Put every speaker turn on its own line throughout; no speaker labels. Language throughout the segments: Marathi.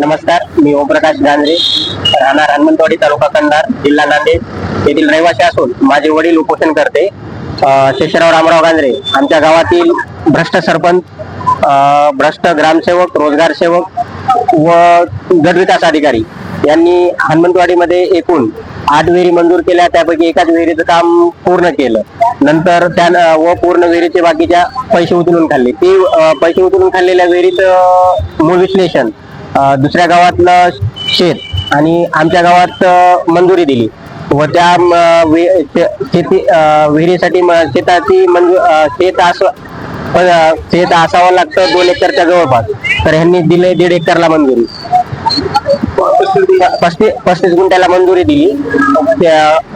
नमस्कार मी ओमप्रकाश गांजरे. राहणार हनुमंतवाडी तालुका कंधार जिल्हा नांदेड. येथील रहिवासी असून माझे वडील उपोषण करते. शेषराव रामराव गांजरे आमच्या गावातील भ्रष्ट सरपंच भ्रष्ट ग्रामसेवक रोजगार सेवक व गटविकास अधिकारी यांनी हनुमंतवाडीमध्ये एकूण आठ विहिरी मंजूर केल्या. त्यापैकी एकाच विहिरीचं काम पूर्ण केलं. नंतर त्या व पूर्ण विहिरीचे बाकीच्या पैसे उचलून खाल्ले. ते पैसे उचलून खाल्लेल्या विहिरीचं मूळ विश्लेषण दुसऱ्या गावातलं शेत आणि आमच्या गावात मंजुरी दिली. व त्या शेती विहिरीसाठी शेताची मंजू शेत असं शेत असावं लागतं दोन एकरच्या जवळपास. तर ह्यांनी दिले दीड एकरला मंजुरी. पस्तीस पस्तीस गुंठ्याला मंजुरी दिली.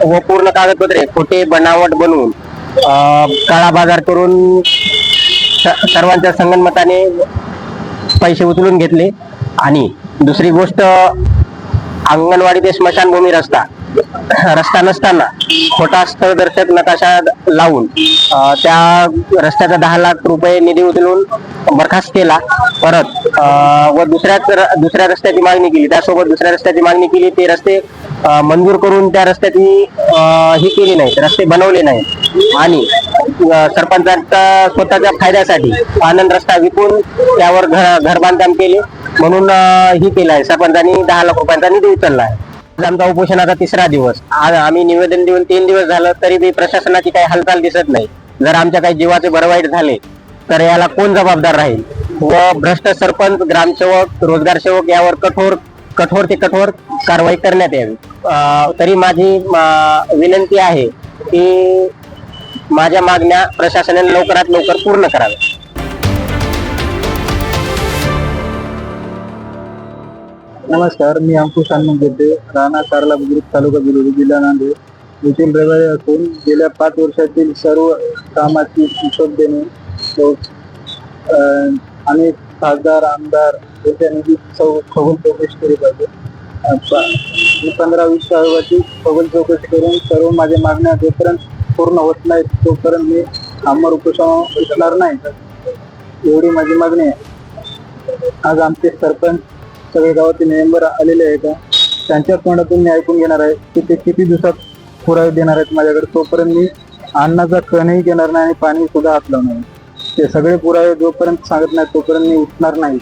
व पूर्ण कागदपत्रे खोटे बनावट बनवून अं, काळा बाजार करून सर्वांच्या संगणमताने पैसे उचलून घेतले. आणि दुसरी गोष्ट अंगणवाडी ते स्मशानभूमी रस्ता. रस्ता नसताना खोटा स्थळदर्शक नकाशा लावून त्या रस्त्याचा दहा लाख रुपये निधी उचलून बरखास्त केला. परत व दुसऱ्याच दुसऱ्या रस्त्याची मागणी केली. त्यासोबत दुसऱ्या रस्त्याची मागणी केली. ते रस्ते मंजूर करून त्या रस्त्याची ही केली नाही रस्ते बनवले नाही आणि सरपंचांचा स्वतःच्या फायद्यासाठी आनंद रस्ता विकून त्यावर घर घर बांधकाम केले. म्हणून ही केलं आहे सरपंचांनी दहा लाख रुपयांचा निधी उचलला आहे आज आमचा उपोषणाचा तिसरा दिवस. आम्ही निवेदन देऊन तीन दिवस झालं तरी बी प्रशासनाची काही हालचाल दिसत नाही. जर आमच्या काही जीवाचे भरवाईट झाले तर याला कोण जबाबदार राहील? व भ्रष्ट सरपंच ग्रामसेवक रोजगार सेवक यावर कठोर कठोर ते कठोर कारवाई करण्यात यावी. तरी माझी विनंती आहे की माझ्या मागण्या प्रशासनाने लवकरात लवकर पूर्ण कराव्या
नमस्कार मी अंकुश हनुमान गिरते राणा कारला बुद्रुक तालुका बिलोली जिल्हा नांदेड. येथील रविवारी असून गेल्या पाच वर्षातील सर्व कामाची हिशोब देणे अनेक खासदार आमदार यांच्या निधी चौ खगोल चौकशी केली पाहिजे. मी पंधरा वीस आयोगाची खगोल चौकशी करून सर्व माझ्या मागण्या जोपर्यंत पूर्ण होत नाही तोपर्यंत मी आमर उपोषण उठणार नाही. एवढी माझी मागणी आहे. आज आमचे सरपंच सगळे गावातील मेंबर आलेले आहेत. त्यांच्या तोंडातून मी ऐकून घेणार आहे की ते किती दिवसात पुरावे देणार आहेत माझ्याकडे. तोपर्यंत मी अन्नाचा कणही घेणार नाही आणि पाणी सुद्धा हात लावणार नाही. ते सगळे पुरावे जोपर्यंत सांगत नाही तोपर्यंत मी उठणार नाही.